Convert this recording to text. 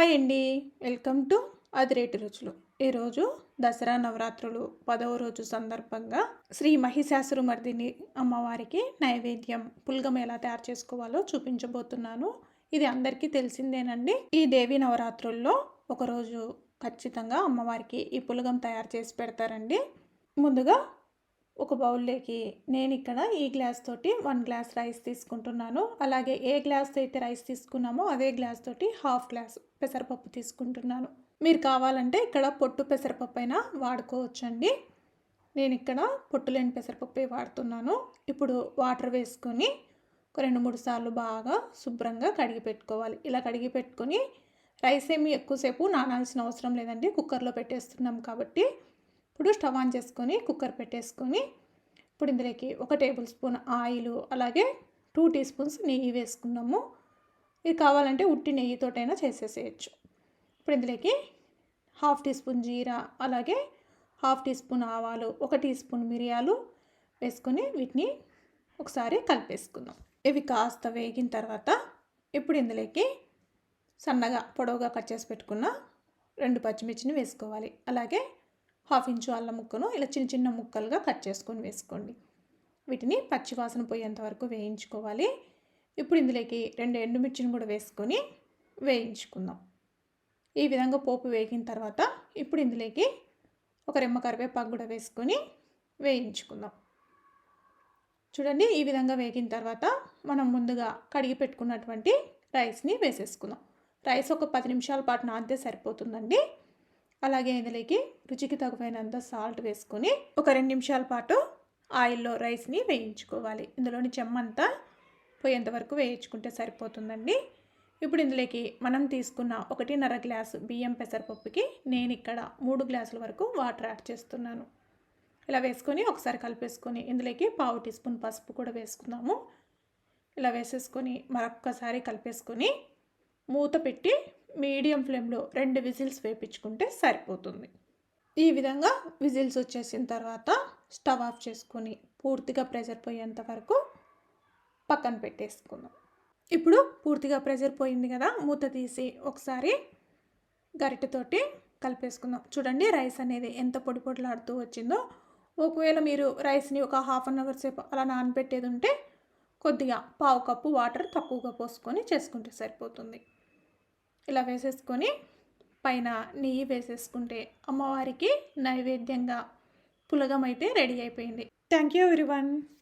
Hi అండి. Welcome to అదిరేటి రుచులు. ఈరోజు దసరా నవరాత్రులు పదవ రోజు సందర్భంగా శ్రీ మహిషాసురమర్దిని అమ్మవారికి నైవేద్యం పుల్గం ఎలా తయారు చేసుకోవాలో చూపించబోతున్నాను. ఇది అందరికీ తెలిసిందేనండి. ఈ దేవి నవరాత్రుల్లో ఒకరోజు ఖచ్చితంగా అమ్మవారికి ఈ పులగం తయారు చేసి పెడతారండి. ముందుగా ఒక బౌల్లోకి నేను ఇక్కడ ఈ గ్లాస్ తోటి వన్ గ్లాస్ రైస్ తీసుకుంటున్నాను. అలాగే ఏ గ్లాస్తో అయితే రైస్ తీసుకున్నామో అదే గ్లాస్ తోటి హాఫ్ గ్లాస్ పెసరపప్పు తీసుకుంటున్నాను. మీరు కావాలంటే ఇక్కడ పొట్టు పెసరపప్పు అయినా వాడుకోవచ్చండి. నేను ఇక్కడ పొట్టు లేని పెసరపప్పే వాడుతున్నాను. ఇప్పుడు వాటర్ వేసుకొని ఒక రెండు మూడు సార్లు బాగా శుభ్రంగా కడిగి పెట్టుకోవాలి. ఇలా కడిగి పెట్టుకొని రైస్ ఏమి ఎక్కువసేపు నానాల్సిన అవసరం లేదండి. కుక్కర్లో పెట్టేస్తున్నాం కాబట్టి ఇప్పుడు స్టవ్ ఆన్ చేసుకొని కుక్కర్ పెట్టేసుకొని ఇప్పుడు ఇందులోకి ఒక టేబుల్ స్పూన్ ఆయిల్ అలాగే టూ టీ స్పూన్స్ నెయ్యి వేసుకున్నాము. ఇది కావాలంటే ఉట్టి నెయ్యితోటైనా చేసేసేయచ్చు. ఇప్పుడు ఇందులోకి హాఫ్ టీ స్పూన్ జీరా అలాగే హాఫ్ టీ స్పూన్ ఆవాలు ఒక టీ స్పూన్ మిరియాలు వేసుకొని వీటిని ఒకసారి కలిపేసుకుందాం. ఇవి కాస్త వేగిన తర్వాత ఇప్పుడు ఇందులోకి సన్నగా పొడవుగా కట్ చేసి పెట్టుకున్న రెండు పచ్చిమిర్చిని వేసుకోవాలి. అలాగే హాఫ్ ఇంచు అల్లం ముక్కను ఇలా చిన్న చిన్న ముక్కలుగా కట్ చేసుకొని వేసుకోండి. వీటిని పచ్చివాసన పోయేంత వరకు వేయించుకోవాలి. ఇప్పుడు ఇందులోకి రెండు ఎండుమిర్చిని కూడా వేసుకొని వేయించుకుందాం. ఈ విధంగా పోపు వేగిన తర్వాత ఇప్పుడు ఇందులోకి ఒక రెమ్మ కరివేపాకు కూడా వేసుకొని వేయించుకుందాం. చూడండి ఈ విధంగా వేగిన తర్వాత మనం ముందుగా కడిగి పెట్టుకున్నటువంటి రైస్ని వేసేసుకుందాం. రైస్ ఒక పది నిమిషాల పాటు నానితే సరిపోతుందండి. అలాగే ఇందులోకి రుచికి తగినంత సాల్ట్ వేసుకొని ఒక రెండు నిమిషాల పాటు ఆయిల్లో రైస్ని వేయించుకోవాలి. ఇందులోని చెమ్మంతా పోయేంత వరకు వేయించుకుంటే సరిపోతుందండి. ఇప్పుడు ఇందులోకి మనం తీసుకున్న ఒకటిన్నర గ్లాసు బియ్యం పెసరపప్పుకి నేను ఇక్కడ మూడు గ్లాసుల వరకు వాటర్ యాడ్ చేస్తున్నాను. ఇలా వేసుకొని ఒకసారి కలిపేసుకొని ఇందులోకి పావు టీ స్పూన్ పసుపు కూడా వేసుకుందాము. ఇలా వేసేసుకొని మరొక్కసారి కలిపేసుకొని మూత పెట్టి మీడియం ఫ్లేమ్లో రెండు విజిల్స్ వేపించుకుంటే సరిపోతుంది. ఈ విధంగా విజిల్స్ వచ్చేసిన తర్వాత స్టవ్ ఆఫ్ చేసుకొని పూర్తిగా ప్రెషర్ పోయేంత వరకు పక్కన పెట్టేసుకుందాం. ఇప్పుడు పూర్తిగా ప్రెషర్ పోయింది కదా మూత తీసి ఒకసారి గరిటెతోటి కలిపేసుకుందాం. చూడండి రైస్ అనేది ఎంత పొడి పొడిలాడుతూ వచ్చిందో. ఒకవేళ మీరు రైస్ని ఒక హాఫ్ అన్ అవర్ సేపు అలా నానబెట్టేది ఉంటే కొద్దిగా పావు కప్పు వాటర్ తక్కువగా పోసుకొని చేసుకుంటే సరిపోతుంది. ఇలా వేసేసుకొని పైన నెయ్యి వేసేసుకుంటే అమ్మవారికి నైవేద్యంగా పులగం అయితే రెడీ అయిపోయింది. Thank you everyone